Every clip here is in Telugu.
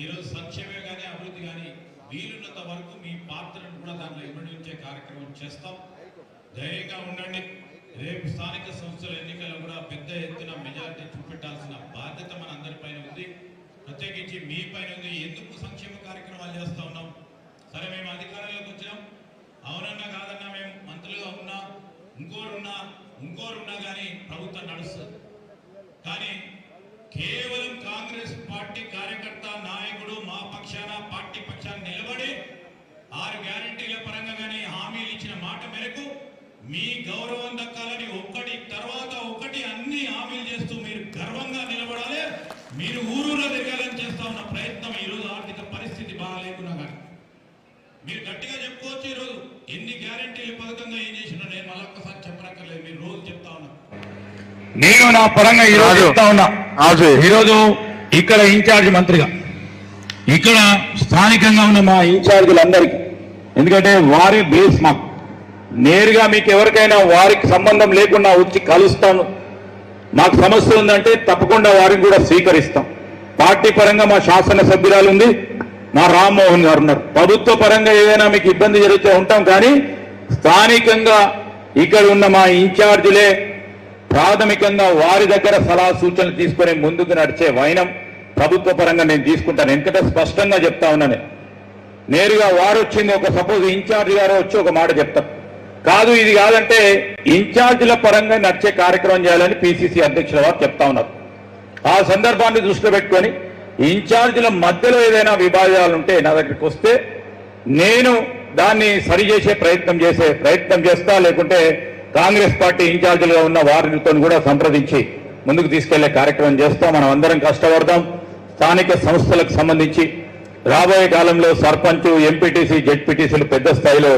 ఈరోజు సంక్షేమే కానీ అభివృద్ధి కానీ వీలున్నంత వరకు మీ పాత్రను కూడా దాంట్లో ఇవ్వడించే కార్యక్రమం చేస్తాం. ధైర్యంగా ఉండండి. రేపు స్థానిక సంస్థల ఎన్నికల్లో కూడా పెద్ద ఎత్తున మెజారిటీ చూపెట్టాల్సిన బాధ్యత మన అందరిపైన ఉంది. ప్రత్యేకించి మీ పైన ఉంది. ఎందుకు సంక్షేమ కార్యక్రమాలు చేస్తా ఉన్నాం? సరే మేము అధికారంలోకి వచ్చినాం. అవునన్నా కాదన్నా మేము మంత్రులుగా ఉన్నా ఇంకోరున్నా ఇంకోరున్నా కానీ ప్రభుత్వం నడుస్తుంది. కానీ కేవలం కాంగ్రెస్ పార్టీ కార్యకర్త నాయకుడు మా పక్షాన పార్టీ పక్షాన నిలబడి ఆరు గ్యారంటీల పరంగా కానీ హామీలు ఇచ్చిన మాట మేరకు మీ గౌరవం దక్కాలని ఒక్కటి తర్వాత ఒకటి అన్ని హామీలు చేస్తూ మీరు గర్వంగా నిలబడాలి. మీరు ఊరూరా తిరగాలని చేస్తా ఉన్న ప్రయత్నం ఈ రోజు ఆర్థిక పరిస్థితి బాగాలేకున్నా కానీ మీరు గట్టిగా చెప్పుకోవచ్చు ఈరోజు ఎన్ని గ్యారంటీలు పథకంగా ఏం చేసినా నేను మళ్ళొక్కసారి చెప్పనక్కర్లేదు మీరు రోజు చెప్తా ఉన్నా. నేను నా పరంగా ఈరోజు రాజు. చెప్తా ఉన్నా. రాజు. ఈరోజు ఇక్కడ ఇన్ఛార్జ్ మంత్రిగా ఇక్కడ స్థానికంగా ఉన్న మా ఇన్ఛార్జీలందరికీ ఎందుకంటే వారి బేస్ మాకు. నేరుగా మీకు ఎవరికైనా వారికి సంబంధం లేకుండా వచ్చి కలుస్తాను. మాకు సమస్య ఉందంటే తప్పకుండా వారిని కూడా స్వీకరిస్తాం. పార్టీ పరంగా మా శాసన సభ్యురాలు ఉంది మా రామ్మోహన్ గారు ఉన్నారు. ప్రభుత్వ పరంగా ఏదైనా మీకు ఇబ్బంది జరిగితే ఉంటాం కానీ స్థానికంగా ఇక్కడ ఉన్న మా ఇన్ఛార్జీలే ప్రాథమికంగా వారి దగ్గర సలహా సూచనలు తీసుకుని ముందుకు నడిచే వైనం ప్రభుత్వ పరంగా నేను తీసుకుంటాను. ఎందుకంటే స్పష్టంగా చెప్తా ఉన్నాను. నేరుగా వారు వచ్చింది ఒక సపోజ్ ఇన్ఛార్జ్ గారు వచ్చి ఒక మాట చెప్తారు. కాదు ఇది కాదంటే ఇన్ఛార్జీల పరంగా నడిచే కార్యక్రమం చేయాలని పిసిసి అధ్యక్షుల వారు చెప్తా ఉన్నారు. ఆ సందర్భాన్ని దృష్టిలో పెట్టుకొని ఇన్ఛార్జీల మధ్యలో ఏదైనా విభాగాలు ఉంటే నా దగ్గరికి వస్తే నేను దాన్ని సరిచేసే ప్రయత్నం చేసే ప్రయత్నం చేస్తా లేకుంటే కాంగ్రెస్ పార్టీ ఇన్ఛార్జీలుగా ఉన్న వారితో కూడా సంప్రదించి ముందుకు తీసుకెళ్ళే కార్యక్రమం చేస్తాం. మనం అందరం కష్టపడదాం స్థానిక సంస్థలకు సంబంధించి రాబోయే కాలంలో సర్పంచ్ ఎంపీటీసీ జెడ్పీటీసీలు పెద్ద స్థాయిలో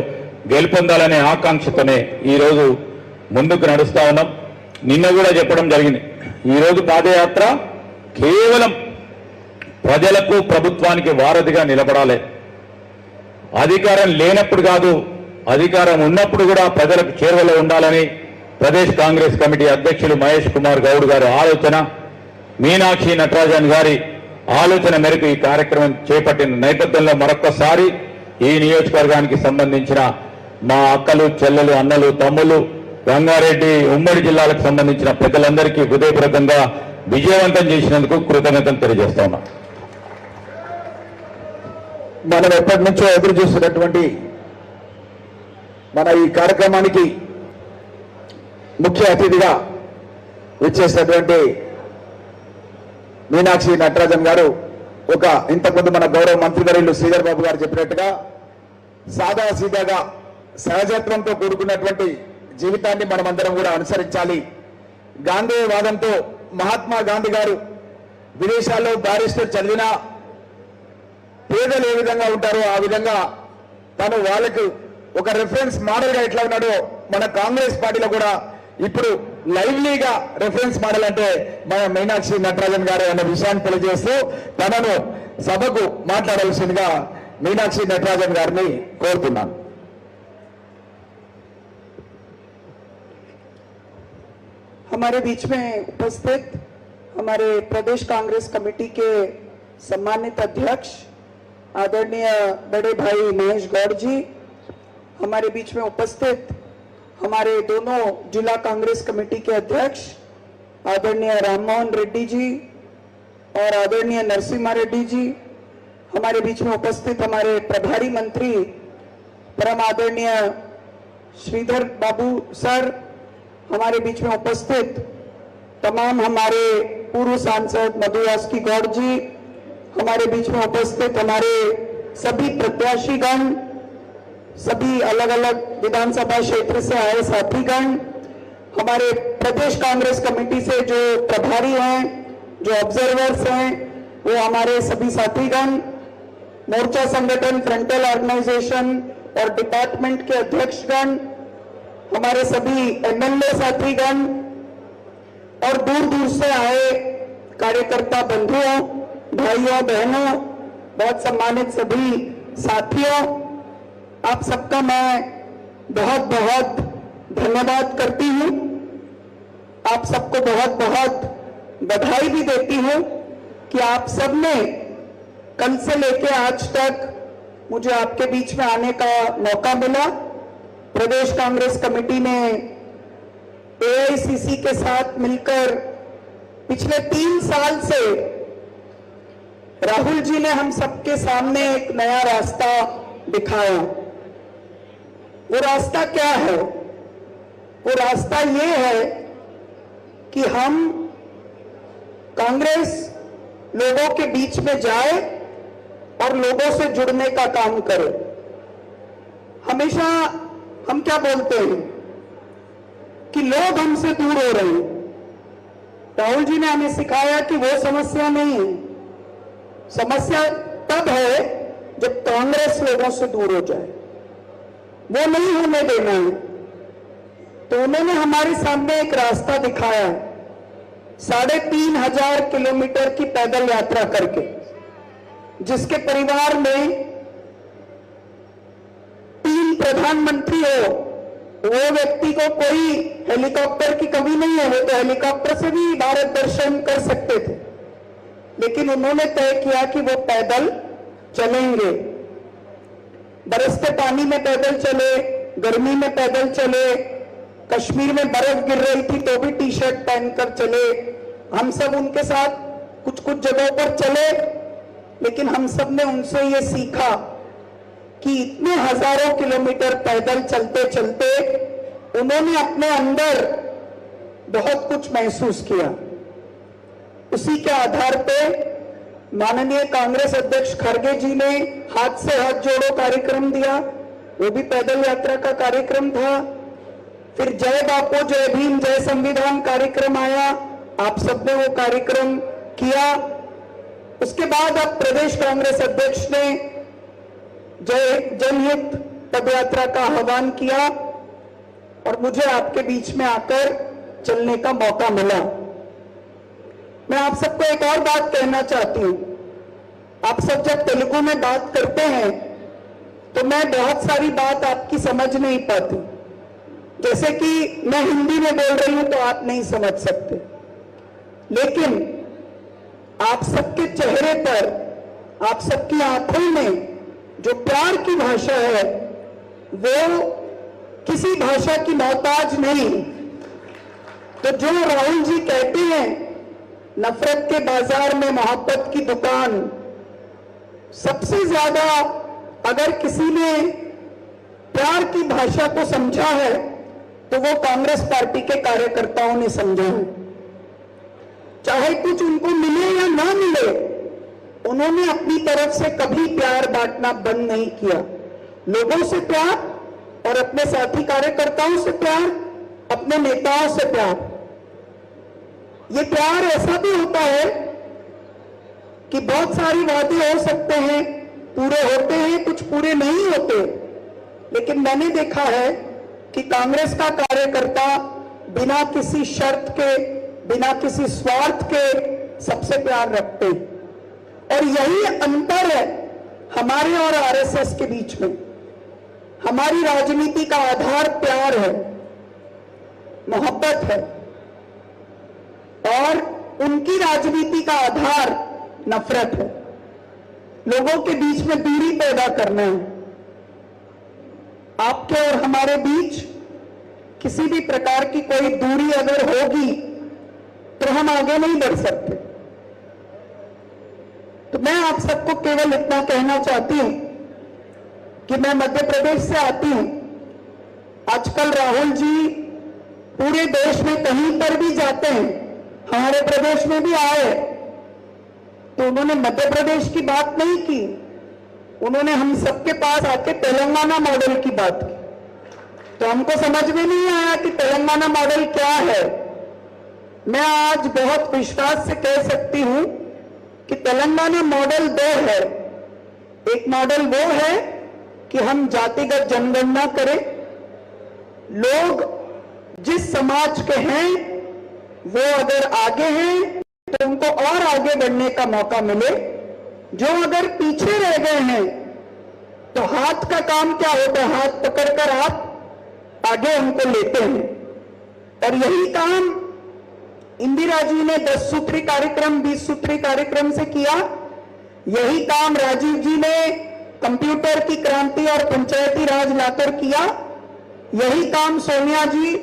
గెలుపొందాలనే ఆకాంక్షతోనే ఈ రోజు ముందుకు నడుస్తా ఉన్నాం. నిన్న కూడా చెప్పడం జరిగింది. ఈరోజు పాదయాత్ర కేవలం ప్రజలకు ప్రభుత్వానికి వారధిగా నిలబడాలి. అధికారం లేనప్పుడు కాదు అధికారం ఉన్నప్పుడు కూడా ప్రజలకు చేరువలో ఉండాలని ప్రదేశ్ కాంగ్రెస్ కమిటీ అధ్యక్షులు మహేష్ కుమార్ గౌడ్ గారి ఆలోచన మీనాక్షి నటరాజన్ గారి ఆలోచన మేరకు ఈ కార్యక్రమం చేపట్టిన నేపథ్యంలో మరొకసారి ఈ నియోజకవర్గానికి సంబంధించిన మా అక్కలు చెల్లెలు అన్నలు తమ్ముళ్ళు రంగారెడ్డి ఉమ్మడి జిల్లాలకు సంబంధించిన పెద్దలందరికీ హృదయపూర్వకంగా విజయవంతం చేసినందుకు కృతజ్ఞతలు తెలియజేస్తా మనం ఎప్పటి నుంచో ఎదురు చూస్తున్నటువంటి మన ఈ కార్యక్రమానికి ముఖ్య అతిథిగా వచ్చేసినటువంటి మీనాక్షి నటరాజన్ గారు ఒక ఇంతకుముందు మన గౌరవ మంత్రి వర్యులు శ్రీధర్ బాబు గారు చెప్పినట్టుగా సాదా సీదాగా సహజత్వంతో కూడుకున్నటువంటి జీవితాన్ని మనమందరం కూడా అనుసరించాలి. గాంధీవాదంతో మహాత్మా గాంధీ గారు విదేశాల్లో బారిస్టర్ చదివినా పేదలు ఏ విధంగా ఉంటారో ఆ విధంగా తను వాళ్ళకు ఒక రెఫరెన్స్ మోడల్ గా ఎట్లా ఉన్నాడో మన కాంగ్రెస్ పార్టీలో కూడా ఇప్పుడు లైవ్లీగా రెఫరెన్స్ మోడల్ అంటే మన మీనాక్షి నటరాజన్ గారు అనే విషయాన్ని తెలియజేస్తూ తనను సభకు మాట్లాడాల్సిందిగా మీనాక్షి నటరాజన్ గారిని కోరుతున్నాను हमारे बीच में उपस्थित हमारे प्रदेश कांग्रेस कमेटी के सम्मानित अध्यक्ष आदरणीय बड़े भाई महेश गौड़ जी हमारे बीच में उपस्थित हमारे दोनों जिला कांग्रेस कमेटी के अध्यक्ष, आदरणीय राममोहन रेड्डी जी और आदरणीय नरसिम्हा रेड्डी जी, हमारे बीच में उपस्थित हमारे प्रभारी मंत्री परम आदरणीय श्रीधर बाबू सर, हमारे बीच में उपस्थित तमाम हमारे पूर्व सांसद मधुयास की गौड़ जी, हमारे बीच में उपस्थित हमारे सभी प्रत्याशीगण सभी अलग अलग विधानसभा क्षेत्र से आए साथीगण। हमारे प्रदेश कांग्रेस कमेटी से जो प्रभारी हैं, जो ऑब्जर्वर्स हैं, वो हमारे सभी साथीगण। मोर्चा संगठन फ्रंटल ऑर्गेनाइजेशन और डिपार्टमेंट के अध्यक्षगण, हमारे सभी एमएलए साथीगण और दूर दूर से आए कार्यकर्ता बंधुओं, भाइयों, बहनों, बहुत सम्मानित सभी साथियों। आप सबका मैं बहुत बहुत धन्यवाद करती हूँ। आप सबको बहुत बहुत बधाई भी देती हूँ कि आप सबने कल से लेके आज तक मुझे आपके बीच में आने का मौका मिला। प्रदेश कांग्रेस कमेटी ने एआईसीसी के साथ मिलकर पिछले तीन साल से राहुल जी ने हम सबके सामने एक नया रास्ता दिखाया। वो रास्ता क्या है? वो रास्ता ये है कि हम कांग्रेस लोगों के बीच में जाए और लोगों से जुड़ने का काम करे। हमेशा हम क्या बोलते हैं कि लोग हमसे दूर हो रहे हैं। राहुल जी ने हमें सिखाया कि वो समस्या नहीं है। समस्या तब है जब कांग्रेस लोगों से दूर हो जाए। वो नहीं होने देना है तो उन्होंने हमारे सामने एक रास्ता दिखाया, साढ़े तीन हज़ार किलोमीटर की पैदल यात्रा करके, जिसके परिवार में तीन प्रधानमंत्री हो, वो व्यक्ति को कोई हेलीकॉप्टर की कमी नहीं है, वो तो हेलीकॉप्टर से भी भारत दर्शन कर सकते थे। लेकिन उन्होंने तय किया कि वो पैदल चलेंगे। बरसते पानी में पैदल चले, गर्मी में पैदल चले, कश्मीर में बर्फ़ गिर रही थी तो भी टी शर्ट पहनकर चले। हम सब उनके साथ कुछ कुछ जगहों पर चले, लेकिन हम सबने उनसे ये सीखा कि इतने हज़ारों किलोमीटर पैदल चलते चलते उन्होंने अपने अंदर बहुत कुछ महसूस किया। उसी के आधार पे माननीय कांग्रेस अध्यक्ष खड़गे जी ने हाथ से हाथ जोड़ो कार्यक्रम दिया। वो भी पैदल यात्रा का कार्यक्रम था। फिर जय बापू, जय भीम, जय संविधान कार्यक्रम आया। आप सबने वो कार्यक्रम किया। उसके बाद अब प्रदेश कांग्रेस अध्यक्ष ने जय जनहित पदयात्रा का आह्वान किया और मुझे आपके बीच में आकर चलने का मौका मिला। मैं आप सबको एक और बात कहना चाहती हूँ। आप सब जब तेलुगु में बात करते हैं तो मैं बहुत सारी बात आपकी समझ नहीं पाती। जैसे कि मैं हिंदी में बोल रही हूँ तो आप नहीं समझ सकते। लेकिन आप सबके चेहरे पर, आप सबकी आँखों में जो प्यार की भाषा है, वो किसी भाषा की मोहताज नहीं। तो जो राहुल जी कहते हैं नफरत के बाज़ार में मोहब्बत की दुकान। सबसे ज़्यादा अगर किसी ने प्यार की भाषा को समझा है तो वो कांग्रेस पार्टी के कार्यकर्ताओं ने समझा है। चाहे कुछ उनको मिले या ना मिले, उन्होंने अपनी तरफ़ से कभी प्यार बांटना बंद नहीं किया। लोगों से प्यार और अपने साथी कार्यकर्ताओं से प्यार, अपने नेताओं से प्यार। ये प्यार ऐसा भी होता है कि बहुत सारी वादे हो सकते हैं, पूरे होते हैं, कुछ पूरे नहीं होते। लेकिन मैंने देखा है कि कांग्रेस का कार्यकर्ता बिना किसी शर्त के, बिना किसी स्वार्थ के सबसे प्यार रखते और यही अंतर है हमारे और आरएसएस के बीच में। हमारी राजनीति का आधार प्यार है, मोहब्बत है। और उनकी राजनीति का आधार नफरत है। लोगों के बीच में दूरी पैदा करना है। आपके और हमारे बीच किसी भी प्रकार की कोई दूरी अगर होगी तो हम आगे नहीं बढ़ सकते। तो मैं आप सबको केवल इतना कहना चाहती हूँ कि मैं मध्य प्रदेश से आती हूँ। आजकल राहुल जी पूरे देश में कहीं पर भी जाते हैं। हमारे प्रदेश में भी आए तो उन्होंने मध्य प्रदेश की बात नहीं की। उन्होंने हम सबके पास आके तेलंगाना मॉडल की बात की। तो हमको समझ में नहीं आया कि तेलंगाना मॉडल क्या है। मैं आज बहुत विश्वास से कह सकती हूँ कि तेलंगाना मॉडल दो है। एक मॉडल वो है कि हम जातिगत जनगणना करें। लोग जिस समाज के हैं वो अगर आगे हैं तो उनको और आगे बढ़ने का मौका मिले। जो अगर पीछे रह गए हैं तो हाथ का काम क्या होता है? हाथ पकड़कर आप आगे उनको लेते हैं। और यही काम इंदिरा जी ने दस सूत्री कार्यक्रम बीस सूत्री कार्यक्रम से किया। यही काम राजीव जी ने कंप्यूटर की क्रांति और पंचायती राज लाकर किया। यही काम सोनिया जी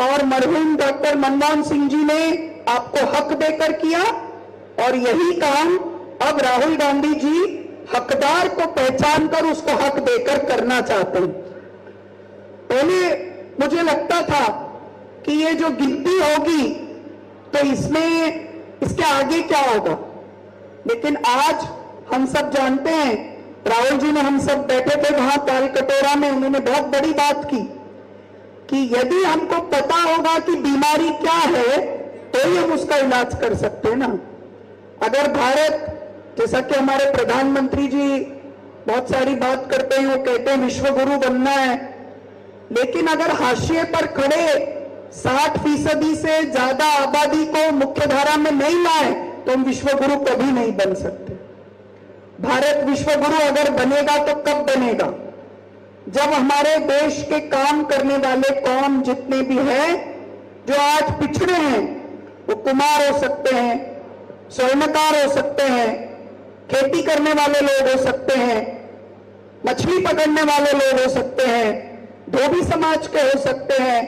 और मरहूम डॉक्टर मनमोहन सिंह जी ने आपको हक देकर किया और यही काम अब राहुल गांधी जी हकदार को पहचान कर उसको हक देकर करना चाहते हैं। पहले मुझे लगता था कि ये जो गिनती होगी तो इसमें इसके आगे क्या होगा? लेकिन आज हम सब जानते हैं, राहुल जी ने हम सब बैठे थे वहाँ ताल कटोरा में, उन्होंने बहुत बड़ी बात की। कि यदि हमको पता होगा कि बीमारी क्या है तो ही हम उसका इलाज कर सकते हैं ना। अगर भारत, जैसा कि हमारे प्रधानमंत्री जी बहुत सारी बात करते हैं, वो कहते हैं विश्व गुरु बनना है। लेकिन अगर हाशिए पर खड़े 60 फ़ीसदी से ज़्यादा आबादी को मुख्य धारा में नहीं लाए तो हम विश्व गुरु कभी नहीं बन सकते। भारत विश्व गुरु अगर बनेगा तो कब बनेगा? जब हमारे देश के काम करने वाले कौम जितने भी हैं, जो आज पिछड़े हैं, वो कुमार हो सकते हैं, स्वर्णकार हो सकते हैं, खेती करने वाले लोग हो सकते हैं, मछली पकड़ने वाले लोग हो सकते हैं, धोबी समाज के हो सकते हैं।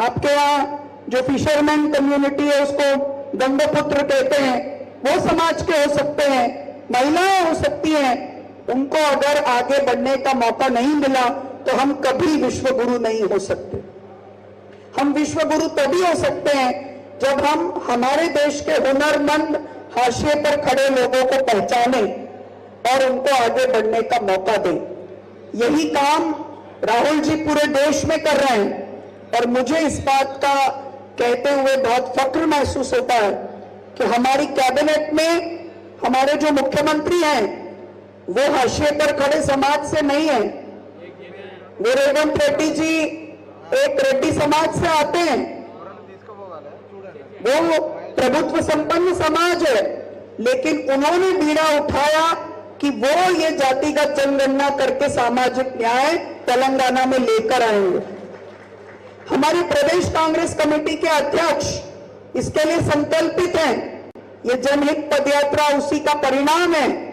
आपके यहाँ जो फिशरमैन कम्युनिटी है, उसको गंगोपुत्र कहते हैं, वो समाज के हो सकते हैं, महिलाएँ हो सकती हैं उनको अगर आगे बढ़ने का मौका नहीं मिला तो हम कभी विश्व गुरु नहीं हो सकते। हम विश्व गुरु तभी हो सकते हैं जब हम हमारे देश के हुनरमंद हाशिए पर खड़े लोगों को पहचाने और उनको आगे बढ़ने का मौका दें। यही काम राहुल जी पूरे देश में कर रहे हैं और मुझे इस बात का कहते हुए बहुत फक्र महसूस होता है कि हमारी कैबिनेट में हमारे जो मुख्यमंत्री हैं वो हाशिए पर खड़े समाज से नहीं है। वो रेवंत रेड्डी जी एक रेड्डी समाज से आते हैं। वो प्रभुत्व संपन्न समाज है। लेकिन उन्होंने बीड़ा उठाया कि वो ये जातिगत जनगणना करके सामाजिक न्याय तेलंगाना में लेकर आएँगे हमारी प्रदेश कांग्रेस कमेटी के अध्यक्ष इसके लिए संकल्पित हैं। ये जनहित पदयात्रा उसी का परिणाम है।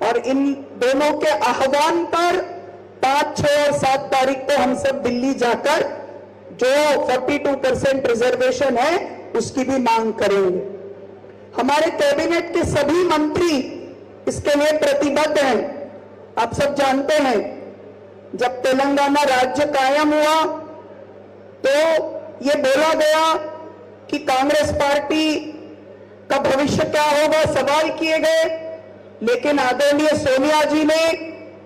और इन दोनों के आह्वान पर पाँच, छह और सात तारीख को हम सब दिल्ली जाकर जो 42 परसेंट रिजर्वेशन है, उसकी भी मांग करेंगे। हमारे कैबिनेट के सभी मंत्री इसके लिए प्रतिबद्ध हैं। आप सब जानते हैं, जब तेलंगाना राज्य कायम हुआ तो ये बोला गया कि कांग्रेस पार्टी का भविष्य क्या होगा, सवाल किए गए। लेकिन आदरणीय सोनिया जी ने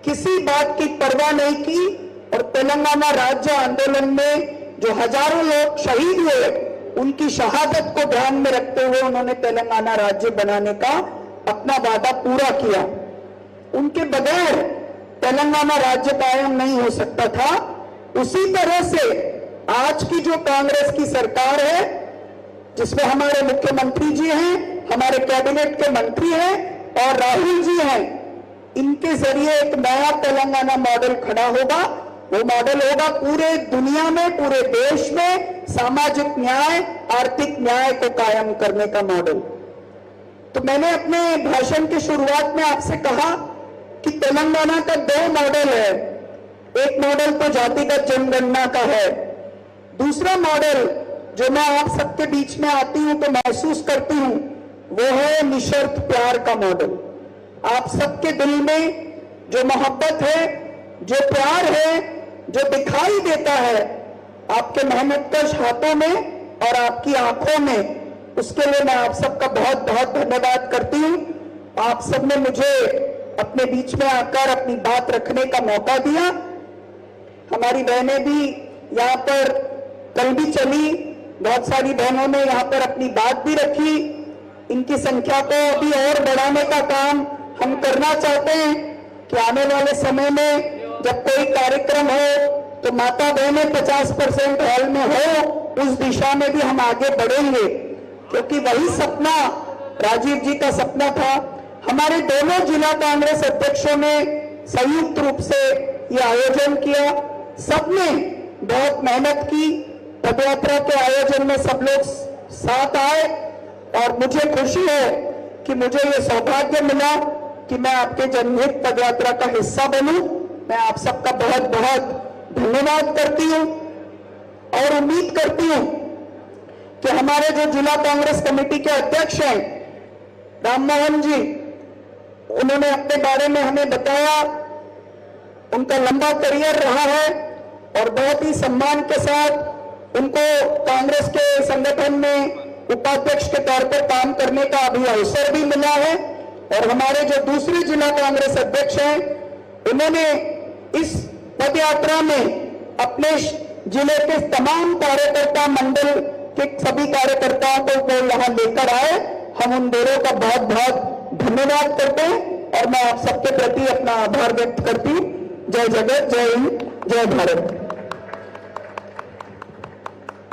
किसी बात की परवाह नहीं की और तेलंगाना राज्य आंदोलन में जो हज़ारों लोग शहीद हुए, उनकी शहादत को ध्यान में रखते हुए उन्होंने तेलंगाना राज्य बनाने का अपना वादा पूरा किया। उनके बगैर तेलंगाना राज्य कायम नहीं हो सकता था। उसी तरह से आज की जो कांग्रेस की सरकार है, जिसमें हमारे मुख्यमंत्री जी हैं, हमारे कैबिनेट के मंत्री हैं और राहुल जी हैं। इनके ज़रिए एक नया तेलंगाना मॉडल खड़ा होगा। वो मॉडल होगा पूरे दुनिया में, पूरे देश में सामाजिक न्याय, आर्थिक न्याय को कायम करने का मॉडल। तो मैंने अपने भाषण की शुरुआत में आपसे कहा कि तेलंगाना का दो मॉडल है। एक मॉडल तो जातिगत जनगणना का है। दूसरा मॉडल, जो मैं आप सबके बीच में आती हूँ तो महसूस करती हूँ वो है निशर्त प्यार का मॉडल। आप सबके दिल में जो मोहब्बत है, जो प्यार है, जो दिखाई देता है, आपके मेहनतकश हाथों में और आपकी आँखों में, उसके लिए मैं आप सबका बहुत बहुत धन्यवाद करती हूँ। आप सबने मुझे अपने बीच में आकर अपनी बात रखने का मौका दिया। हमारी बहनें भी यहाँ पर कल भी चली, बहुत सारी बहनों ने यहाँ पर अपनी बात भी रखी। इनकी संख्या को अभी और बढ़ाने का काम हम करना चाहते हैं कि आने वाले समय में जब कोई कार्यक्रम हो तो माता बहने 50 परसेंट हॉल में हो, उस दिशा में भी हम आगे बढ़ेंगे। क्योंकि वही सपना, राजीव जी का सपना था। हमारे दोनों जिला कांग्रेस अध्यक्षों ने संयुक्त रूप से ये आयोजन किया। सबने बहुत मेहनत की। पदयात्रा के आयोजन में सब लोग साथ आए। और मुझे खुशी है कि मुझे ये सौभाग्य मिला कि मैं आपके जनहित पदयात्रा का हिस्सा बनूं। मैं आप सबका बहुत बहुत धन्यवाद करती हूँ और उम्मीद करती हूँ कि हमारे जो जिला कांग्रेस कमेटी के अध्यक्ष हैं, राम मोहन जी, उन्होंने अपने बारे में हमें बताया। उनका लंबा करियर रहा है और बहुत ही सम्मान के साथ उनको कांग्रेस के संगठन में उपाध्यक्ष के तौर पर काम करने का अभी अवसर भी मिला है और हमारे जो दूसरे जिला कांग्रेस अध्यक्ष हैं, उन्होंने इस पद यात्रा में अपने ज़िले के तमाम कार्यकर्ता मंडल के सभी कार्यकर्ताओं को तो यहाँ लेकर आए। हम उन दोनों का बहुत बहुत धन्यवाद करते हैं और मैं आप सबके प्रति अपना आभार व्यक्त करती जय जगत, जय हिंद, जय भारत।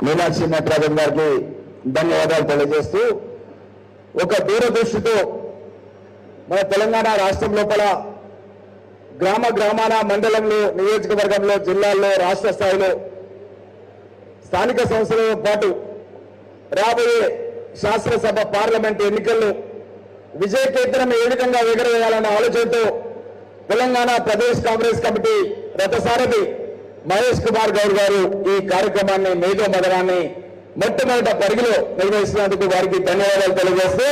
मीनाक्षी मेहता गंगा की ధన్యవాదాలు తెలియజేస్తూ ఒక దూరదృష్టితో మన తెలంగాణ రాష్ట్రం లోపల గ్రామ గ్రామాల మండలంలో నియోజకవర్గంలో జిల్లాల్లో రాష్ట్ర స్థాయిలో స్థానిక సంస్థలతో పాటు రాబోయే శాసనసభ పార్లమెంట్ ఎన్నికల్లో విజయకేతనం ఏ విధంగా ఎగరవేయాలన్న ఆలోచనతో తెలంగాణ ప్రదేశ్ కాంగ్రెస్ కమిటీ రథసారథి మహేష్ కుమార్ గౌడ్ గారు ఈ కార్యక్రమాన్ని మేఘో మదనాన్ని మొట్టమొదట పరిగిలో నిర్వహిస్తున్నందుకు వారికి ధన్యవాదాలు తెలియజేస్తూ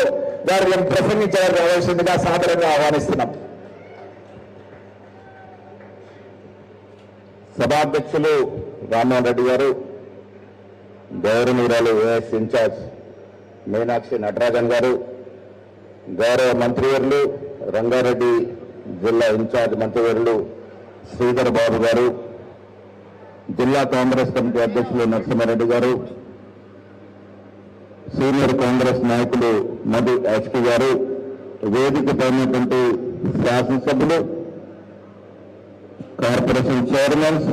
వారిని ప్రసంగించాలని రావాల్సిందిగా సాదరంగా ఆహ్వానిస్తున్నాం. సభాధ్యక్షులు రామ్మోహన్ రెడ్డి గారు గౌరవనీయురాలు ఏఎస్ ఇన్ఛార్జ్ మీనాక్షి నటరాజన్ గారు గౌరవ మంత్రివర్లు రంగారెడ్డి జిల్లా ఇన్ఛార్జ్ మంత్రివర్లు శ్రీధర్ బాబు గారు జిల్లా కాంగ్రెస్ కమిటీ అధ్యక్షులు నరసింహారెడ్డి గారు సీనియర్ కాంగ్రెస్ నాయకులు మధు హెచ్పి గారు వేదిక పైనటువంటి శాసనసభ్యులు కార్పొరేషన్ చైర్మన్స్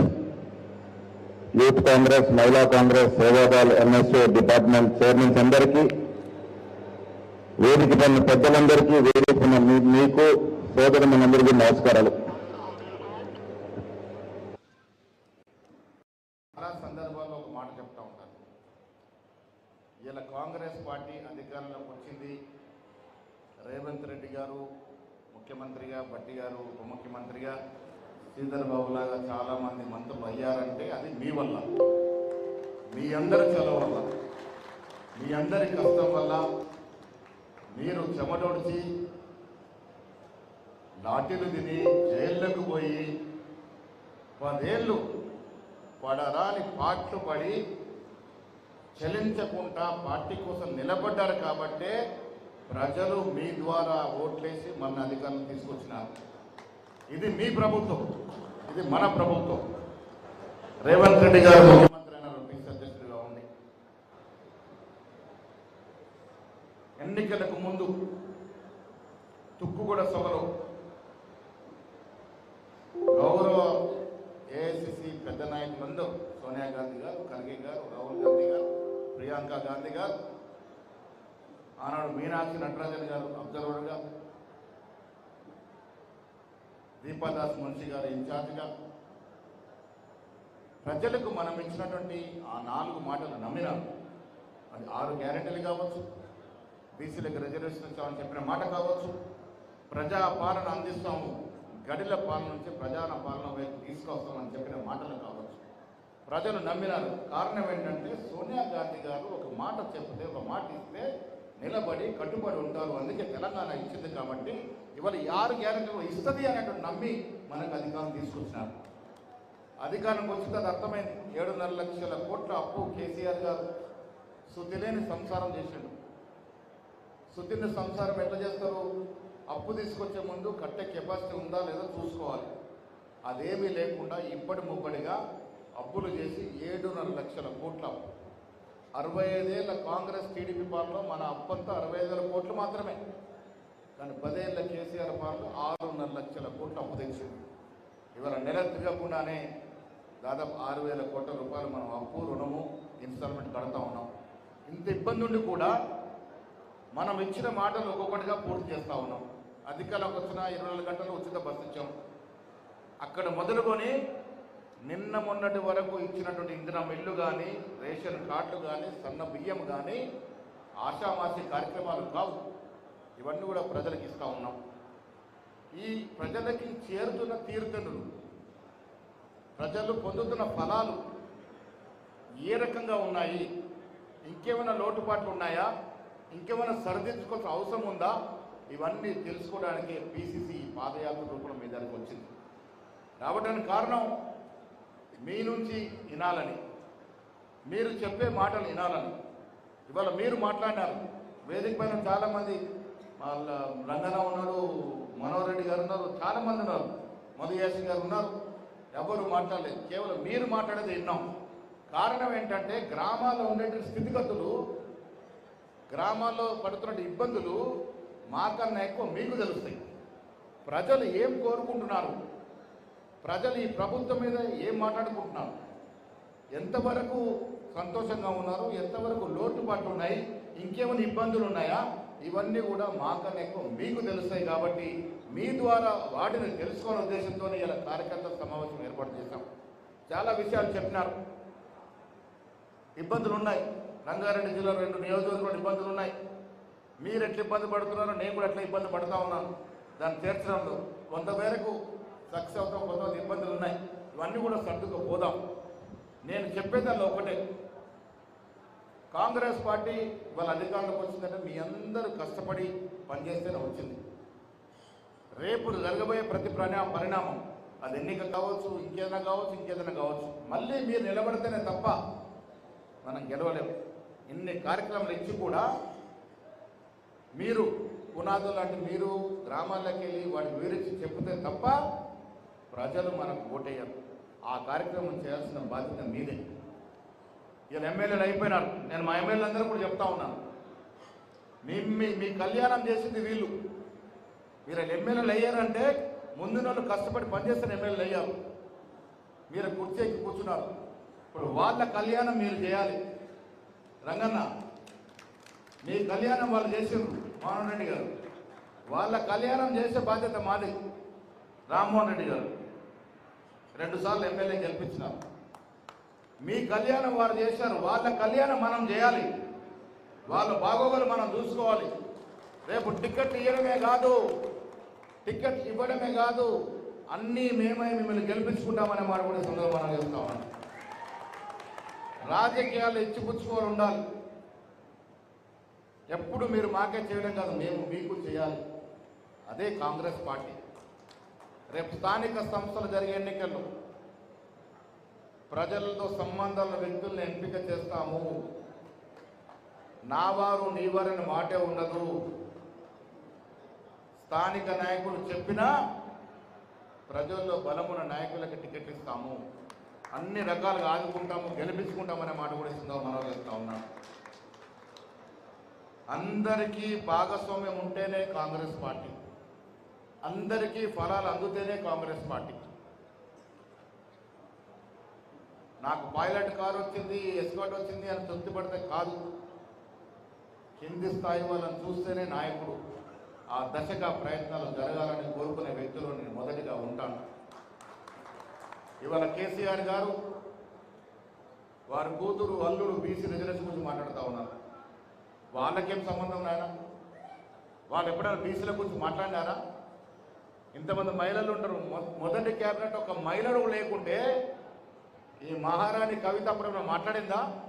యూత్ కాంగ్రెస్ మహిళా Congress Seva Dal MSO department chairmans అందరికీ వేదిక పైన పెద్దలందరికీ వేదిక మీకు సోదరు మనందరికీ నమస్కారాలు చాలా సందర్భాల్లో ఒక మాట చెప్తా ఉంటాను ఇలా కాంగ్రెస్ పార్టీ అధికారంలోకి వచ్చింది రేవంత్ రెడ్డి గారు ముఖ్యమంత్రిగా భట్టి గారు ఉప ముఖ్యమంత్రిగా శ్రీధర్బాబు లాగా చాలామంది మంత్రులు అయ్యారంటే అది మీ వల్ల. మీ అందరి చలవ వల్ల. మీ అందరి కష్టం వల్ల మీరు చెమటొడిచి లాఠీలు తిని జైళ్ళకు పోయి పదేళ్ళు పడరాని పాటలు పడి చెలించకుండా పార్టీ కోసం నిలబడ్డారు కాబట్టే ప్రజలు మీ ద్వారా ఓట్లేసి మన అధికారం తీసుకొచ్చినారు. ఇది మీ ప్రభుత్వం. ఇది మన ప్రభుత్వం. రేవంత్ రెడ్డి గారు ముఖ్యమంత్రి అయినారు పీసీ అధ్యక్షుడిగా ఉండి ఎన్నికలకు ముందు తుక్కుగూడ సభలో గౌరవ ఏఐసిసి పెద్ద నాయకులందరూ సోనియా గాంధీ గారు ఖర్గే గారు రాహుల్ గాంధీ గారు ప్రియాంక గాంధీ గారు ఆనాడు మీనాక్షి నటరాజన్ గారు అబ్జర్వర్గా దీపాదాస్ మున్షి గారు ఇన్ఛార్జ్గా ప్రజలకు మనం ఇచ్చినటువంటి ఆ నాలుగు మాటలు నమ్మినారు అది ఆరు గ్యారెంటీలు కావచ్చు బీసీలకు రిజర్వేషన్ ఇస్తామని చెప్పిన మాట కావచ్చు. ప్రజా పాలన అందిస్తాము గడిల పాలన నుంచి ప్రజాన పాలన వైపు తీసుకొస్తామని చెప్పిన మాటలు కావచ్చు. ప్రజలు నమ్మినారు. కారణం ఏంటంటే సోనియా గాంధీ గారు ఒక మాట చెప్తే ఒక మాట ఇస్తే నిలబడి కట్టుబడి ఉంటారు. అందుకే తెలంగాణ ఇచ్చింది కాబట్టి ఇవాళ యారు ఆరు గ్యారెంటీలు ఇస్తుంది అనేటువంటి నమ్మి మనకు అధికారం తీసుకొచ్చినారు. అధికారం వచ్చింది అది అర్థమైంది. ఏడున్నర లక్షల కోట్ల అప్పు కేసీఆర్ గారు శుద్ధిలేని సంసారం చేసిండు. శుద్ధిని సంసారం ఎట్లా చేస్తారు? అప్పు తీసుకొచ్చే ముందు కట్టే కెపాసిటీ ఉందా లేదా చూసుకోవాలి. అదేమీ లేకుండా ఇప్పటి ముప్పటిగా అప్పులు చేసి ఏడున్నర లక్షల కోట్ల అప్పు. అరవై ఐదేళ్ళ కాంగ్రెస్ టీడీపీ పాలనలో మన అప్పంతా అరవై ఐదు వేల కోట్లు మాత్రమే. కానీ పదేళ్ళ కేసీఆర్ పాలన ఆరున్నర లక్షల కోట్లు అప్పు తెచ్చింది ఇవాళ నెల తిరగకుండానే దాదాపు ఆరు వేల కోట్ల రూపాయలు మనం అప్పు రుణము ఇన్స్టాల్మెంట్ కడతా ఉన్నాం. ఇంత ఇబ్బంది ఉండి కూడా మనం ఇచ్చిన మాటలు ఒక్కొక్కటిగా పూర్తి చేస్తూ ఉన్నాం. అధికారులకు వచ్చిన ఇరవై నాలుగు గంటలు ఉచిత బస్సు ఇచ్చాం. అక్కడ మొదలుకొని నిన్న మొన్నటి వరకు ఇచ్చినటువంటి ఇంధన ఇల్లు కానీ రేషన్ కార్డులు కానీ సన్న బియ్యం కానీ ఆషామాసి కార్యక్రమాలు కావు. ఇవన్నీ కూడా ప్రజలకు ఇస్తా ఉన్నాం. ఈ ప్రజలకి చేరుతున్న తీర్థనులు ప్రజలు పొందుతున్న ఫలాలు ఏ రకంగా ఉన్నాయి? ఇంకేమైనా లోటుపాట్లు ఉన్నాయా? ఇంకేమైనా సరిదిద్దుకోవాల్సిన అవసరం ఉందా? ఇవన్నీ తెలుసుకోవడానికి పీసీసీ పాదయాత్ర రూపంలో మీ దగ్గరకు వచ్చింది. రావడానికి కారణం మీ నుంచి వినాలని. మీరు చెప్పే మాటలు వినాలని. ఇవాళ మీరు మాట్లాడినారు వేదిక పైన చాలామంది వాళ్ళ రంగన ఉన్నారు మనోహర్ రెడ్డి గారు ఉన్నారు చాలామంది ఉన్నారు మధుయాసి గారు ఉన్నారు. ఎవరు మాట్లాడలేదు. కేవలం మీరు మాట్లాడేది విన్నాం. కారణం ఏంటంటే గ్రామాల్లో ఉండేటువంటి స్థితిగతులు గ్రామాల్లో పడుతున్న ఇబ్బందులు మాకన్నా ఎక్కువ మీకు తెలుస్తాయి. ప్రజలు ఏం కోరుకుంటున్నారు? ప్రజలు ఈ ప్రభుత్వం మీద ఏం మాట్లాడుకుంటున్నారు? ఎంతవరకు సంతోషంగా ఉన్నారు? ఎంతవరకు లోటుపాట్లు ఉన్నాయి? ఇంకేమైనా ఇబ్బందులు ఉన్నాయా? ఇవన్నీ కూడా మాకన్నా ఎక్కువ మీకు తెలుస్తాయి కాబట్టి మీ ద్వారా వాటిని తెలుసుకోవాలనే ఉద్దేశంతో ఇలా కార్యకర్త సమావేశం ఏర్పాటు చేశాం. చాలా విషయాలు చెప్పినారు. ఇబ్బందులు ఉన్నాయి. రంగారెడ్డి జిల్లాలో రెండు నియోజకవర్గాలు ఇబ్బందులు ఉన్నాయి. మీరు ఎట్లా ఇబ్బంది పడుతున్నారో నేను కూడా ఎట్లా ఇబ్బంది పడుతూ ఉన్నాను. దాన్ని తీర్చడంలో కొంత మేరకు సక్సెస్ అవుతాం కొంతమంది ఇబ్బందులు ఉన్నాయి. ఇవన్నీ కూడా సర్దుకుపోదాం నేను చెప్పేదాల్లో ఒకటే. కాంగ్రెస్ పార్టీ వాళ్ళ అధికారంలోకి వచ్చిందంటే మీ అందరూ కష్టపడి పనిచేస్తేనే వచ్చింది. రేపు జరగబోయే ప్రతి పరిణా పరిణామం. అది ఎన్నిక కావచ్చు ఇంకేదైనా కావచ్చు ఇంకేదైనా కావచ్చు. మళ్ళీ మీరు నిలబడితేనే తప్ప మనం గెలవలేము ఇన్ని కార్యక్రమాలు ఇచ్చి కూడా మీరు పునాదులు లాంటి మీరు గ్రామాల్లోకి వెళ్ళి వాటికి వివరించి చెప్తే తప్ప ప్రజలు మనకు ఓటేయరు. ఆ కార్యక్రమం చేయాల్సిన బాధ్యత మీదే. ఇలా ఎమ్మెల్యేలు అయిపోయినారు. నేను మా ఎమ్మెల్యేలందరూ కూడా చెప్తా ఉన్నాను. మీ మీ మీ కళ్యాణం చేసింది వీళ్ళు. మీరు ఎమ్మెల్యేలు అయ్యారంటే ముందు వాళ్ళు కష్టపడి పనిచేస్తున్న ఎమ్మెల్యేలు అయ్యారు. మీరు కుర్చీకి కూర్చున్నారు. ఇప్పుడు వాళ్ళ కళ్యాణం మీరు చేయాలి. రంగన్న మీ కళ్యాణం వాళ్ళు చేసిండ్రు మోహన్ రెడ్డి గారు. వాళ్ళ కళ్యాణం చేసే బాధ్యత మాది. రామ్మోహన్ రెడ్డి గారు. రెండుసార్లు ఎమ్మెల్యే గెలిపించినారు మీ కళ్యాణం వారు చేశారు. వాళ్ళ కళ్యాణం మనం చేయాలి. వాళ్ళ బాగోగులు మనం చూసుకోవాలి. రేపు టికెట్ ఇవ్వడమే కాదు టికెట్ ఇవ్వడమే కాదు అన్నీ మేమే మిమ్మల్ని గెలిపించుకుంటామనే మాట కూడా సందర్భంగా చేస్తామని రాజకీయాలు ఇచ్చిపుచ్చుకోవాలి ఉండాలి. ఎప్పుడు మీరు మాకే చేయడం కాదు మేము మీకు చేయాలి. అదే కాంగ్రెస్ పార్టీ. రేపు స్థానిక సంస్థలు జరిగే ఎన్నికల్లో ప్రజలతో సంబంధాల వ్యక్తుల్ని ఎంపిక చేస్తాము. నా వారు నీ వారని మాటే ఉండదు. స్థానిక నాయకులు చెప్పినా ప్రజల్లో బలమున్న నాయకులకు టికెట్ ఇస్తాము. అన్ని రకాలుగా ఆదుకుంటాము గెలిపించుకుంటామనే మాట కూడా ఇస్తుందో మనం చేస్తా ఉన్నాం. అందరికీ భాగస్వామ్యం ఉంటేనే కాంగ్రెస్ పార్టీ. అందరికీ ఫలాలు అందుతేనే కాంగ్రెస్ పార్టీ. నాకు పైలట్ కారు వచ్చింది ఎస్కాట్ వచ్చింది అని తృప్తి పడితే కాదు. కింది స్థాయి వాళ్ళని చూస్తేనే నాయకుడు ఆ దశగా ప్రయత్నాలు జరగాలని కోరుకునే వ్యక్తులు నేను మొదటిగా ఉంటాను. ఇవాళ కేసీఆర్ గారు వారి కూతురు అల్లుడు బీసీ రిజర్వేషన్ గురించి మాట్లాడుతూ ఉన్నారు. వాళ్ళకేం సంబంధం నాయన? వాళ్ళు ఎప్పుడైనా బీసీల గురించి మాట్లాడినారా? ఇంతమంది మహిళలు ఉంటారు. మొ- మొదటి క్యాబినెట్ ఒక మహిళలు లేకుంటే ఈ మహారాణి కవిత అప్పుడు మాట్లాడిందా?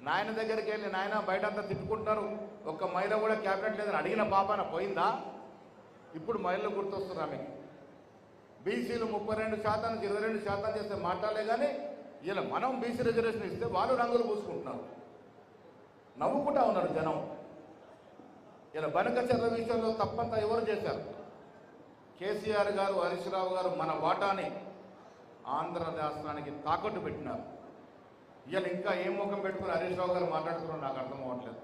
నాయన దగ్గరికి వెళ్ళి నాయన బయట అంతా తిట్టుకుంటున్నారు ఒక్క మహిళ కూడా క్యాబినెట్ లేదని అడిగిన పాపాన పోయిందా? ఇప్పుడు మహిళలు గుర్తొస్తున్నారు ఆమెకి. బీసీలు ముప్పై రెండు శాతం ఇరవై రెండు శాతం చేస్తే మాట్లాడలే కానీ ఇలా మనం బీసీ రిజర్వేషన్ ఇస్తే వాళ్ళు రంగులు పూసుకుంటున్నారు. నవ్వుకుంటా ఉన్నారు జనం. ఇలా బనకచర్ల విషయంలో తప్పంతా ఎవరు చేశారు? కేసీఆర్ గారు హరీష్ రావు గారు మన వాటాని ఆంధ్ర రాష్ట్రానికి తాకట్టు పెట్టినారు. ఇవాళ ఇంకా ఏం ముఖం పెట్టుకుని హరీష్ రావు గారు మాట్లాడుతున్నారు నాకు అర్థం అవ్వట్లేదు.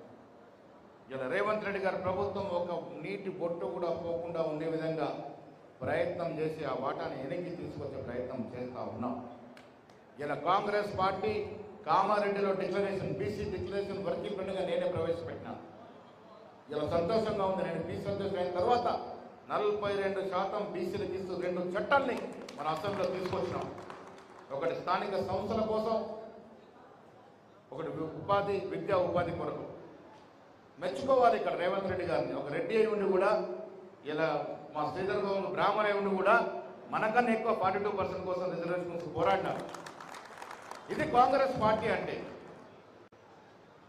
ఇలా రేవంత్ రెడ్డి గారి ప్రభుత్వం ఒక నీటి బొట్టు కూడా పోకుండా ఉండే విధంగా ప్రయత్నం చేసి ఆ వాటాని వెనక్కి తీసుకొచ్చే ప్రయత్నం చేస్తూ ఉన్నాం. ఇలా కాంగ్రెస్ పార్టీ కామారెడ్డిలో డిక్లరేషన్ బీసీ డిక్లరేషన్ వర్కింగ్ ఫ్రెండ్గా నేనే ప్రవేశపెట్టినాను ఇలా సంతోషంగా ఉంది నేను బీసీ సంతోషం అయిన తర్వాత నలభై రెండు శాతం బీసీలకు ఇస్తూ రెండు చట్టాల్ని మన అసెంబ్లీలో తీసుకొచ్చినాం. ఒకటి స్థానిక సంస్థల కోసం ఒకటి ఉపాధి విద్యా ఉపాధి కొరకు. మెచ్చుకోవాలి ఇక్కడ రేవంత్ రెడ్డి గారిని. ఒక రెడ్డి అయి ఉండి కూడా ఇలా మా శ్రీధర్ గౌడ్ బ్రాహ్మణ అయి ఉండి కూడా మనకన్నా ఎక్కువ ఫార్టీ టూ పర్సెంట్ కోసం రిజర్వేషన్ పోరాడినారు. ఇది కాంగ్రెస్ పార్టీ అంటే.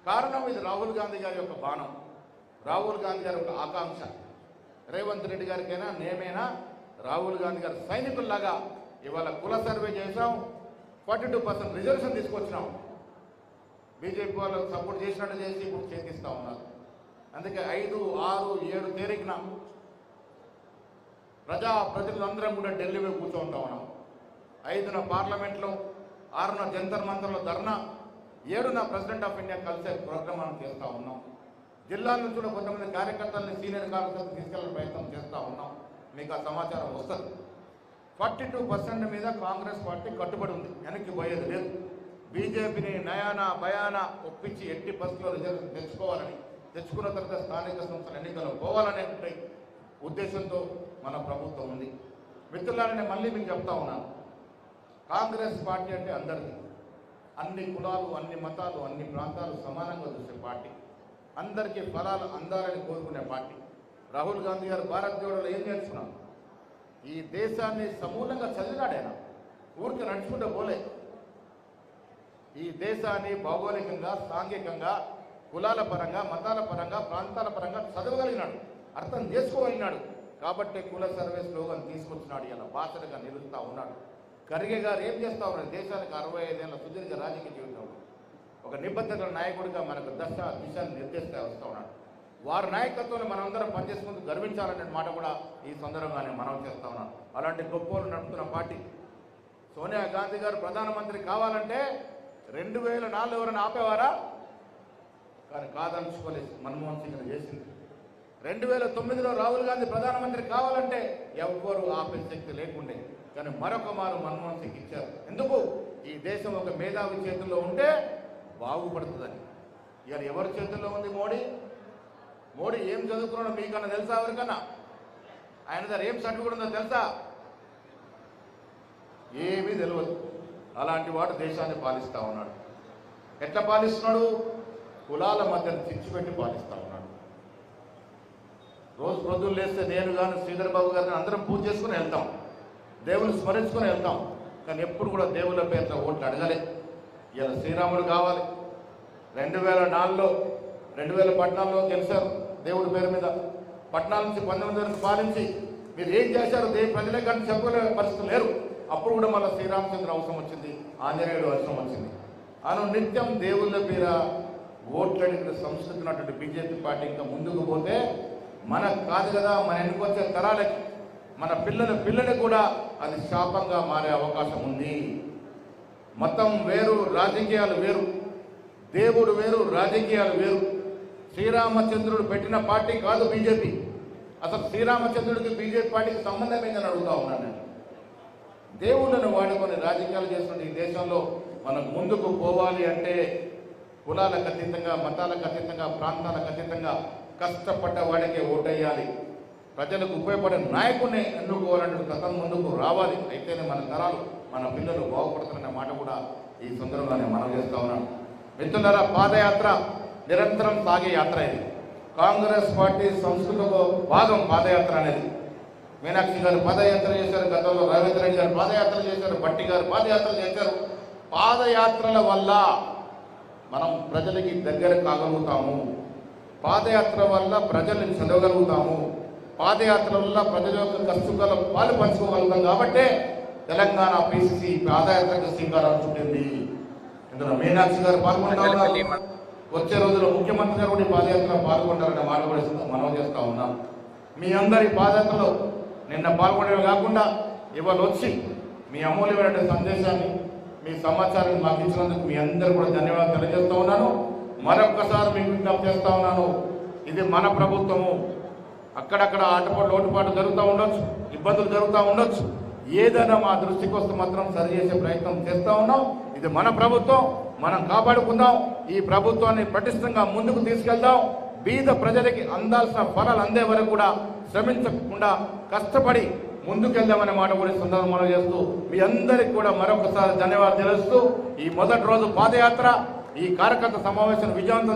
కారణం ఇది రాహుల్ గాంధీ గారి యొక్క బాణం రాహుల్ గాంధీ గారి యొక్క ఆకాంక్ష. రేవంత్ రెడ్డి గారికైనా నేమైనా రాహుల్ గాంధీ గారు సైనికుల్లాగా ఇవాళ కుల సర్వే చేసాం ఫార్టీ టూ పర్సెంట్ రిజర్వేషన్ తీసుకొచ్చినాం. బీజేపీ వాళ్ళు సపోర్ట్ చేసినట్టు చేసి ఇప్పుడు చేతిస్తా ఉన్నారు. అందుకే ఐదు ఆరు ఏడు తేదీన ప్రజా ప్రతినిధులందరం కూడా ఢిల్లీ పోయి కూర్చోంటా ఉన్నాం. ఐదున పార్లమెంట్లో ఆరున జంతర్ మంతర్లో ధర్నా ఏడున ప్రెసిడెంట్ ఆఫ్ ఇండియా కలిసే ప్రోగ్రామ్ మనం చేస్తూ ఉన్నాం. జిల్లాల నుంచి కూడా కొంతమంది కార్యకర్తల్ని సీనియర్ కార్యకర్తలు తీసుకెళ్ళే ప్రయత్నం చేస్తూ ఉన్నాం. మీకు ఆ సమాచారం వస్తుంది. ఫార్టీ టూ పర్సెంట్ మీద కాంగ్రెస్ పార్టీ కట్టుబడి ఉంది. వెనక్కి పోయేది లేదు. బీజేపీని నయాన భయాన ఒప్పించి ఎట్టి బస్సులో రిజర్వ్ తెచ్చుకోవాలని తెచ్చుకున్న తర్వాత స్థానిక సంస్థల ఎన్నికల్లో పోవాలనే ఉద్దేశంతో మన ప్రభుత్వం ఉంది. మిత్రులారని మళ్ళీ మీకు చెప్తా ఉన్నాను. కాంగ్రెస్ పార్టీ అంటే అందరిది. అన్ని కులాలు అన్ని మతాలు అన్ని ప్రాంతాలు సమానంగా చూసే పార్టీ. అందరికీ ఫలాలు అందాలని కోరుకునే పార్టీ. రాహుల్ గాంధీ గారు భారత్ జోడలో ఏం నేర్చుకున్నాం ఈ దేశాన్ని సమూలంగా చదివినాడైనా? ఊరికి నడుచుకుంటే పోలే. ఈ దేశాన్ని భౌగోళికంగా సాంఘికంగా కులాల పరంగా మతాల పరంగా ప్రాంతాల పరంగా చదవగలిగినాడు. అర్థం చేసుకోగలిగినాడు. కాబట్టి కుల సర్వే స్లోగన్ తీసుకొచ్చినాడు. ఇలా బాసలుగా నిలుస్తూ ఉన్నాడు. ఖర్గే గారు ఏం చేస్తా ఉన్నారు? దేశానికి అరవై ఐదేళ్ళ సుదీర్ఘ రాజకీయ జీవితం. ఒక నిబద్ధత నాయకుడిగా మనకు దశ దిశను నిర్దేశిస్తూ వస్తూ ఉన్నాడు. వారి నాయకత్వంలో మనందరం పనిచేసుకుంటూ గర్వించాలనే మాట కూడా ఈ సందర్భంగానే మనం చేస్తా ఉన్నాం. అలాంటి గొప్పలు నడుపుతున్న పార్టీ. సోనియా గాంధీ గారు ప్రధానమంత్రి కావాలంటే రెండు వేల నాలుగు ఎవరైనా ఆపేవారా? కానీ కాదనుకోలేదు మన్మోహన్ సింగ్ చేసింది. రెండు వేల తొమ్మిదిలో రాహుల్ గాంధీ ప్రధానమంత్రి కావాలంటే ఎవ్వరు ఆపే శక్తి లేకుండే. కానీ మరొక మారు మన్మోహన్ సింగ్ ఇచ్చారు. ఎందుకు? ఈ దేశం ఒక మేధావి చేతుల్లో ఉంటే బాగుపడుతుందని. ఇవాళ ఎవరి చేతుల్లో ఉంది మోడీ? మోడీ ఏం చదువుకున్నాడో మీకన్నా తెలుసా ఎవరికన్నా? ఆయన దగ్గర ఏం సర్టిఫికెట్ ఉందో తెలుసా? ఏమీ తెలియదు అలాంటి వాడు దేశాన్ని పాలిస్తా ఉన్నాడు. ఎట్లా పాలిస్తున్నాడు? కులాల మధ్యన తెచ్చిపెట్టి పాలిస్తా ఉన్నాడు. రోజు ప్రొద్దులు లేస్తే నేను కానీ శ్రీధర్ బాబు గారిని అందరం పూజ చేసుకుని వెళ్తాం. దేవుని స్మరించుకొని వెళ్తాం. కానీ ఎప్పుడు కూడా దేవుళ్ళ పేరుతో ఓట్లు అడగలే. ఇలా శ్రీరాముడు కావాలి. రెండు వేల నాలుగులో రెండు వేల పద్నాలుగులో గెలిచారు దేవుడి పేరు మీద. పట్నాల నుంచి పంతొమ్మిది వరకు పాలించి మీరు ఏం చేశారు? దేవి ప్రజలే కానీ చెప్పలే పరిస్థితి లేరు. అప్పుడు కూడా మళ్ళీ శ్రీరామచంద్ర అవసరం వచ్చింది ఆంజనేయుడు అవసరం వచ్చింది. అను నిత్యం దేవుళ్ళ పేర ఓట్లడిగిన సంస్కృతి ఉన్నటువంటి బీజేపీ పార్టీ ఇంకా ముందుకు పోతే మనకు కాదు కదా మన ఎన్నుకొచ్చే తరాలకి మన పిల్లల పిల్లలకి కూడా అది శాపంగా మారే అవకాశం ఉంది. మతం వేరు రాజకీయాలు వేరు దేవుడు వేరు రాజకీయాలు వేరు. శ్రీరామచంద్రుడు పెట్టిన పార్టీ కాదు బీజేపీ. అసలు శ్రీరామచంద్రుడికి బీజేపీ పార్టీకి సంబంధం ఏందని అడుగుతా ఉన్నాను నేను. దేవుళ్ళను వాడుకొని రాజకీయాలు చేస్తున్న ఈ దేశంలో మనం ముందుకు పోవాలి అంటే కులాలకు అతీతంగా మతాలకు అతీతంగా ప్రాంతాలకు అతీతంగా కష్టపడ్డ వాడికే ఓటేయాలి. ప్రజలకు ఉపయోగపడే నాయకుడిని ఎన్నుకోవాలంటే గతం ముందుకు రావాలి. అయితేనే మన తరాలు. మన పిల్లలు బాగుపడుతున్న మాట కూడా ఈ సందర్భంగానే మనం చేస్తా ఉన్నాం. మిత్రులారా పాదయాత్ర నిరంతరం సాగే యాత్ర ఇది. కాంగ్రెస్ పార్టీ సంస్కృతిలో భాగం పాదయాత్ర అనేది. మీనాక్షి గారు పాదయాత్ర చేశారు గతంలో రవీంద్ర రెడ్డి గారు పాదయాత్ర చేశారు భట్టి గారు పాదయాత్ర చేశారు. పాదయాత్రల వల్ల మనం ప్రజలకి దగ్గర కాగలుగుతాము పాదయాత్ర వల్ల ప్రజల్ని చదవగలుగుతాము. పాదయాత్ర వల్ల ప్రజల యొక్క కష్టకాల పాలు పంచుకోగలుగుతాం కాబట్టే తెలంగాణ పిసిసి పాదయాత్రకు శ్రీకారం చుట్టింది. ఇందులో మీనాక్షి గారు పాల్గొంటారు? వచ్చే రోజుల్లో ముఖ్యమంత్రి గారు కూడా పాదయాత్ర పాదయాత్రలో పాల్గొంటారనే మాట కూడా మనం చేస్తా ఉన్నాం. మీ అందరి పాదయాత్రలో నిన్న పాల్గొనడమే కాకుండా ఇవాళ వచ్చి మీ అమూల్యమైన సందేశాన్ని మీ సమాచారాన్ని మాకు ఇచ్చినందుకు మీ అందరూ కూడా ధన్యవాదాలు తెలియజేస్తా ఉన్నాను. మరొక్కసారి మీకు విజ్ఞప్తి చేస్తా ఉన్నాను. ఇది మన ప్రభుత్వము. అక్కడక్కడ ఆటపాటు లోటుపాటు జరుగుతూ ఉండొచ్చు ఇబ్బందులు జరుగుతూ ఉండొచ్చు. ఏదైనా మా దృష్టికి వస్తే మాత్రం సరి చేసే ప్రయత్నం చేస్తూ ఉన్నాం. ఇది మన ప్రభుత్వం మనం కాపాడుకుందాం. ఈ ప్రభుత్వాన్ని పటిష్టంగా ముందుకు తీసుకెళ్దాం. బీద ప్రజలకి అందాల్సిన ఫలాలు అందే వరకు కూడా శ్రమించకుండా కష్టపడి ముందుకెళ్దామనే మాట కూడా సందర్భం మనం చేస్తూ మీ అందరికి కూడా మరొకసారి ధన్యవాదాలు తెలుస్తూ ఈ మొదటి రోజు పాదయాత్ర ఈ కార్యకర్త సమావేశం విజయవంతం